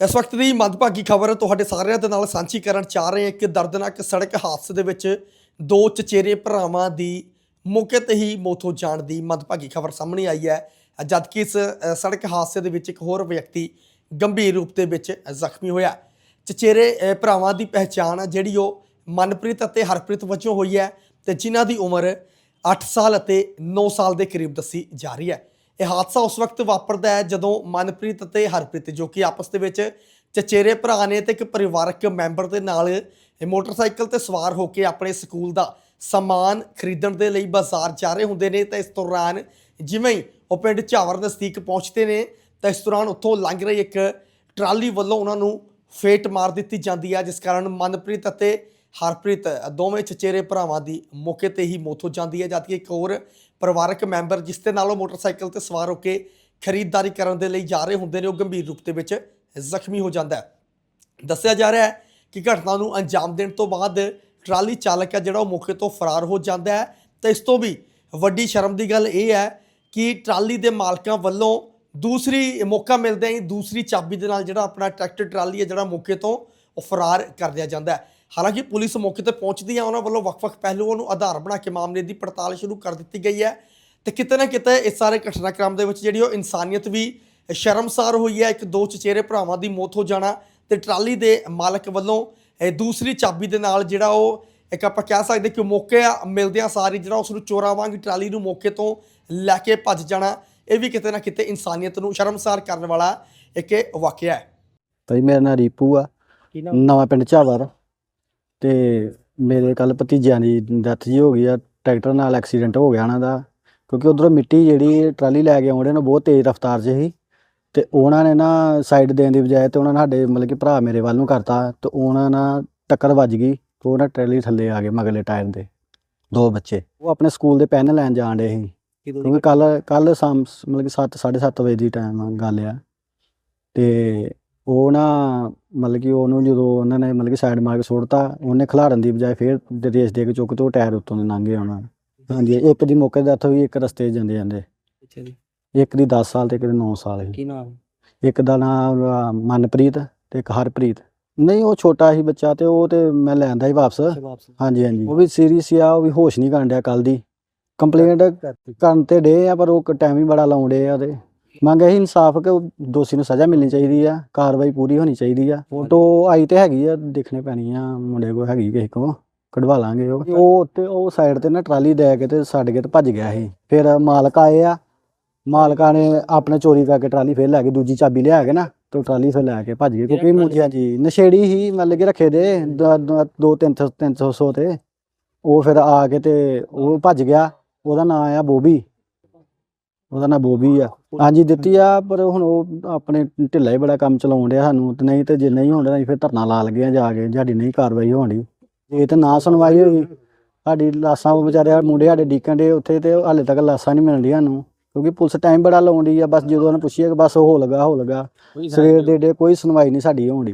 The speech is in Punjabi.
ਇਸ ਵਕਤ ਦੀ ਮੰਦਭਾਗੀ ਖਬਰ ਤੁਹਾਡੇ ਸਾਰਿਆਂ ਦੇ ਨਾਲ ਸਾਂਝੀ ਕਰਨ ਚਾਹ ਰਹੇ ਹਾਂ ਕਿ ਦਰਦਨਾਕ ਸੜਕ ਹਾਦਸੇ ਦੇ ਵਿੱਚ ਦੋ ਚਚੇਰੇ ਭਰਾਵਾਂ ਦੀ ਮੌਕੇ ਤੇ ਹੀ ਮੌਤ ਹੋ ਜਾਣ ਦੀ ਮੰਦਭਾਗੀ ਖਬਰ ਸਾਹਮਣੇ ਆਈ ਹੈ। ਜਦਕਿ ਇਸ ਸੜਕ ਹਾਦਸੇ ਦੇ ਵਿੱਚ ਇੱਕ ਹੋਰ ਵਿਅਕਤੀ ਗੰਭੀਰ ਰੂਪ ਦੇ ਵਿੱਚ ਜ਼ਖਮੀ ਹੋਇਆ। ਚਚੇਰੇ ਭਰਾਵਾਂ ਦੀ ਪਹਿਚਾਣ ਜਿਹੜੀ ਉਹ ਮਨਪ੍ਰੀਤ ਅਤੇ ਹਰਪ੍ਰੀਤ ਵਜੋਂ ਹੋਈ ਹੈ ਤੇ ਜਿਨ੍ਹਾਂ ਦੀ ਉਮਰ 8 ਸਾਲ ਅਤੇ 9 ਸਾਲ ਦੇ ਕਰੀਬ ਦੱਸੀ ਜਾ ਰਹੀ ਹੈ। ਇਹ ਹਾਦਸਾ ਉਸ ਵਕਤ ਵਾਪਰਦਾ ਹੈ ਜਦੋਂ ਮਨਪ੍ਰੀਤ ਅਤੇ ਹਰਪ੍ਰੀਤ, ਜੋ ਕਿ ਆਪਸ ਦੇ ਵਿੱਚ ਚਚੇਰੇ ਭਰਾ ਨੇ ਤੇ ਇੱਕ ਪਰਿਵਾਰਕ ਮੈਂਬਰ ਦੇ ਨਾਲ ਇਹ ਮੋਟਰਸਾਈਕਲ ਤੇ ਸਵਾਰ ਹੋ ਕੇ ਆਪਣੇ ਸਕੂਲ ਦਾ ਸਮਾਨ ਖਰੀਦਣ ਦੇ ਲਈ ਬਾਜ਼ਾਰ ਜਾ ਰਹੇ ਹੁੰਦੇ ਨੇ ਤਾਂ ਇਸ ਦੌਰਾਨ ਜਿਵੇਂ ਹੀ ਉਹ ਪਿੰਡ ਝਾਵਰ ਨਜ਼ਦੀਕ ਪਹੁੰਚਦੇ ਨੇ ਤਾਂ ਇਸ ਦੌਰਾਨ ਉੱਥੋਂ ਲੰਘ ਰਹੀ ਇੱਕ ਟਰਾਲੀ ਵੱਲੋਂ ਉਹਨਾਂ ਨੂੰ ਫੇਟ ਮਾਰ ਦਿੱਤੀ ਜਾਂਦੀ ਹੈ, ਜਿਸ ਕਾਰਨ ਮਨਪ੍ਰੀਤ ਅਤੇ ਹਰਪ੍ਰੀਤ ਦੋਵੇਂ ਚਚੇਰੇ ਭਰਾਵਾਂ ਦੀ ਮੌਕੇ ਤੇ ਹੀ ਮੌਤ ਹੋ ਜਾਂਦੀ ਹੈ ਜਦਕਿ ਇੱਕ ਹੋਰ ਪਰਿਵਾਰਕ ਮੈਂਬਰ ਜਿਸ ਦੇ ਨਾਲ ਉਹ ਮੋਟਰਸਾਈਕਲ ਤੇ ਸਵਾਰ ਹੋ ਕੇ ਖਰੀਦਦਾਰੀ ਕਰਨ ਦੇ ਲਈ ਜਾ ਰਹੇ ਹੁੰਦੇ ਨੇ, ਉਹ ਗੰਭੀਰ ਰੂਪ ਦੇ ਵਿੱਚ ਜ਼ਖਮੀ ਹੋ ਜਾਂਦਾ ਹੈ। ਦੱਸਿਆ ਜਾ ਰਿਹਾ ਹੈ ਕਿ ਘਟਨਾ ਨੂੰ ਅੰਜਾਮ ਦੇਣ ਤੋਂ ਬਾਅਦ ਟਰਾਲੀ ਚਾਲਕ ਹੈ, ਜਿਹੜਾ ਉਹ ਮੌਕੇ ਤੋਂ ਫਰਾਰ ਹੋ ਜਾਂਦਾ ਹੈ। ਤੇ ਇਸ ਤੋਂ ਵੀ ਵੱਡੀ ਸ਼ਰਮ ਦੀ ਗੱਲ ਇਹ ਹੈ ਕਿ ਟਰਾਲੀ ਦੇ ਮਾਲਕਾਂ ਵੱਲੋਂ ਦੂਸਰੀ ਮੌਕਾ ਮਿਲਦਿਆਂ ਹੀ ਦੂਸਰੀ ਚਾਬੀ ਦੇ ਨਾਲ ਜਿਹੜਾ ਆਪਣਾ ਟਰੈਕਟਰ ਟਰਾਲੀ ਹੈ, ਜਿਹੜਾ ਮੌਕੇ ਤੋਂ ਉਹ ਫਰਾਰ ਕਰ ਦਿਆ ਜਾਂਦਾ ਹੈ। ਹਾਲਾਂਕਿ ਪੁਲਿਸ ਮੌਕੇ ਤੇ ਪਹੁੰਚਦੀ ਹੈ ਉਹਨਾਂ ਵੱਲੋਂ ਵੱਖ-ਵੱਖ ਪਹਿਲੂਆਂ ਨੂੰ ਆਧਾਰ ਬਣਾ ਕੇ ਮਾਮਲੇ ਦੀ ਪੜਤਾਲ ਸ਼ੁਰੂ ਕਰ ਦਿੱਤੀ ਗਈ ਹੈ। ਤੇ ਕਿਤੇ ਨਾ ਕਿਤੇ ਇਸ ਸਾਰੇ ਘਟਨਾਕ੍ਰਮ ਦੇ ਵਿੱਚ ਜਿਹੜੀ ਉਹ ਇਨਸਾਨੀਅਤ ਵੀ ਸ਼ਰਮਸਾਰ ਹੋਈ ਹੈ। ਇੱਕ ਦੋ ਚਚੇਰੇ ਭਰਾਵਾਂ ਦੀ ਮੌਤ ਹੋ ਜਾਣਾ ਤੇ ਟਰਾਲੀ ਦੇ ਮਾਲਕ ਵੱਲੋਂ ਇਹ ਦੂਸਰੀ ਚਾਬੀ ਦੇ ਨਾਲ ਜਿਹੜਾ ਉਹ ਇੱਕ ਆਪਾਂ ਕਹਿ ਸਕਦੇ ਕਿ ਮੌਕੇ ਮਿਲਦਿਆਂ ਸਾਰੀ ਜਿਹੜਾ ਉਸ ਨੂੰ ਚੋਰਾਂ ਵਾਂਗ ਟਰਾਲੀ ਨੂੰ ਮੌਕੇ ਤੋਂ ਲੈ ਕੇ ਭੱਜ ਜਾਣਾ ਇਹ ਵੀ ਕਿਤੇ ਨਾ ਕਿਤੇ ਇਨਸਾਨੀਅਤ ਨੂੰ ਸ਼ਰਮਸਾਰ ਕਰਨ ਵਾਲਾ ਇੱਕ ਵਾਕਿਆ ਹੈ। ਭਾਈ ਮੇਰਾ ਨਾਂ ਰੀਪੂ ਆ। ਨਵਾਂ ਪਿੰਡ ਝਾਵਰ ਤੇ ਮੇਰੇ ਕੱਲ ਭਤੀਜਿਆਂ ਦੀ ਡੈਥ ਜੀ ਹੋ ਗਈ ਆ ਟਰੈਕਟਰ ਨਾਲ ਐਕਸੀਡੈਂਟ ਹੋ ਗਿਆ ਉਹਨਾਂ ਦਾ ਕਿਉਂਕਿ ਉਧਰੋਂ ਮਿੱਟੀ ਜਿਹੜੀ ਟਰਾਲੀ ਲੈ ਕੇ ਆਉਂਦੇ ਨੇ ਬਹੁਤ ਤੇਜ਼ ਰਫ਼ਤਾਰ 'ਚ ਸੀ ਤੇ ਉਹਨਾਂ ਨੇ ਨਾ ਸਾਈਡ ਦੇਣ ਦੀ ਬਜਾਏ ਤੇ ਉਹਨਾਂ ਨੇ ਸਾਡੇ ਮਤਲਬ ਕਿ ਭਰਾ ਮੇਰੇ ਵੱਲ ਨੂੰ ਕਰਤਾ ਤੇ ਉਹਨਾਂ ਨਾਲ ਟੱਕਰ ਵੱਜ ਗਈ ਤੇ ਉਹਨਾਂ ਟਰਾਲੀ ਥੱਲੇ ਆ ਗਏ ਮਗਲੇ ਟਾਇਰ ਦੇ ਦੋ ਬੱਚੇ। ਉਹ ਆਪਣੇ ਸਕੂਲ ਦੇ ਪੈਨ ਲੈਣ ਜਾਣ ਡੇ ਸੀ। ਕਿਉਂਕਿ ਕੱਲ ਕੱਲ ਸ਼ਾਮ ਮਤਲਬ ਕਿ 7 7:30 ਵਜੇ ਦੀ ਟਾਈਮ ਗੱਲ ਆ। ਤੇ ਉਹ ਨਾ ਮਤਲਬ ਕਿ ਉਹਨੂੰ ਜਦੋਂ ਉਹਨਾਂ ਨੇ ਮਤਲਬ ਕਿ ਸਾਈਡ ਮਾਰ ਕੇ ਸੁੱਟਤਾ ਉਹਨੇ ਖਿਲਾਰਨ ਦੀ ਬਜਾਏ ਫੇਰ ਰੇਸ ਦੇ ਕੇ ਚੁੱਕ ਤੇ ਟਾਇਰ ਉੱਤੋਂ ਦੀ ਲੰਘ ਉਹਨਾਂ। ਹਾਂਜੀ ਇੱਕ ਦੀ ਮੌਕੇ ਤੇ ਡੈਥ ਹੋਈ ਇੱਕ ਰਸਤੇ ਜਾਂਦੇ ਜਾਂਦੇ। ਅੱਛਾ ਜੀ। ਇੱਕ ਦੀ 10 ਸਾਲ ਤੇ ਇੱਕ ਦੀ 9 ਸਾਲ ਸੀ। ਕੀ ਨਾਮ? ਇੱਕ ਦਾ ਨਾਮ ਮਨਪ੍ਰੀਤ ਤੇ ਇੱਕ ਹਰਪ੍ਰੀਤ। ਨਹੀਂ ਉਹ ਛੋਟਾ ਸੀ ਬੱਚਾ ਤੇ ਉਹ ਤੇ ਮੈਂ ਲੈ ਆਂਦਾ ਸੀ ਵਾਪਸ। ਵਾਪਸ। ਹਾਂਜੀ ਹਾਂਜੀ। ਉਹ ਵੀ ਸੀਰੀਅਸ ਆ ਉਹ ਵੀ ਹੋਸ਼ ਨਹੀਂ ਕਰਨ ਡਿਆ ਕੱਲ ਦੀ। ਕੰਪਲੇਂਟ ਕਰਨ ਤੇ ਡੇ ਆ ਪਰ ਉਹ ਟਾਈਮ ਹੀ ਬੜਾ ਲਾਉਂਦੇ ਆ ਤੇ ਮੰਗ ਇਹੀ ਇਨਸਾਫ ਕਿ ਦੋਸ਼ੀ ਨੂੰ ਸਜ਼ਾ ਮਿਲਣੀ ਚਾਹੀਦੀ ਆ ਕਾਰਵਾਈ ਪੂਰੀ ਹੋਣੀ ਚਾਹੀਦੀ ਆ। ਫੋਟੋ ਆਈ ਤੇ ਹੈਗੀ ਆ ਦੇਖਣੇ ਪੈਣੀ ਆ ਮੁੰਡੇ ਕੋ ਹੈਗੀ ਕਿਸੇ ਕੋ ਕਢਵਾ ਲਾਂਗੇ ਉਹ। ਉਹ ਉੱਤੇ ਉਹ ਸਾਈਡ ਤੇ ਨਾ ਟਰਾਲੀ ਦੇ ਕੇ ਤੇ ਛੱਡ ਕੇ ਤੇ ਭੱਜ ਗਿਆ ਸੀ। ਫਿਰ ਮਾਲਕ ਆਏ ਆ ਮਾਲਕਾਂ ਨੇ ਆਪਣੇ ਚੋਰੀ ਕਰਕੇ ਟਰਾਲੀ ਫੇਰ ਲੈ ਕੇ ਦੂਜੀ ਚਾਬੀ ਲਿਆ ਕੇ ਨਾ ਤੇ ਟਰਾਲੀ ਫੇਰ ਲੈ ਕੇ ਭੱਜ ਗਏ। ਕਿਉਂਕਿ ਮੁੰਡੇ ਹਾਂਜੀ ਨਸ਼ੇੜੀ ਹੀ ਮਤਲਬ ਕਿ ਰੱਖੇ ਦੇ ਦ- ਦ- ਦੋ ਤਿੰਨ ਸੌ- ਤਿੰਨ ਸੌ ਸੌ ਤੇ। ਉਹ ਫਿਰ ਆ ਕੇ ਤੇ ਉਹ ਭੱਜ ਗਿਆ ਉਹਦਾ ਨਾਮ ਆ ਬੋਬੀ। ਉਹਦਾ ਨਾਮ ਬੋਬੀ ਆ। ਹਾਂਜੀ ਦਿੱਤੀ ਆ ਪਰ ਹੁਣ ਉਹ ਆਪਣੇ ਢਿੱਲਾ ਹੀ ਬੜਾ ਕੰਮ ਚਲਾਉਣ ਡਿਆ ਸਾਨੂੰ ਤੇ ਨਹੀਂ ਤੇ ਜੇ ਨਹੀਂ ਹੋਣ ਡਿਆ ਅਸੀਂ ਫਿਰ ਧਰਨਾ ਲਾ ਲਗੇ ਆ ਜਾ ਕੇ ਸਾਡੀ ਨਹੀਂ ਕਾਰਵਾਈ ਹੋਣੀ। ਜੇ ਤੇ ਨਾ ਸੁਣਵਾਈ ਹੋਈ ਸਾਡੀ ਲਾਸਾਂ ਉਹ ਵਿਚਾਰੇ ਮੁੰਡੇ ਸਾਡੇ ਡੀਕਨ ਦੇ ਉੱਥੇ ਤੇ ਹਾਲੇ ਤੱਕ ਲਾਸਾਂ ਨਹੀਂ ਮਿਲਦੀਆਂ ਸਾਨੂੰ ਕਿਉਂਕਿ ਪੁਲਿਸ ਟਾਈਮ ਬੜਾ ਲਾਉਂਦੀ ਆ ਬਸ ਜਦੋਂ ਉਹਨੇ ਪੁੱਛਿਆ ਕਿ ਬਸ ਉਹ ਹੋ ਲਗਾ ਹੋ ਲਗਾ। ਸਵੇਰ ਦੇ ਡੇ ਕੋਈ ਸੁਣਵਾਈ ਨਹੀਂ ਸਾਡੀ ਹੋਣੀ।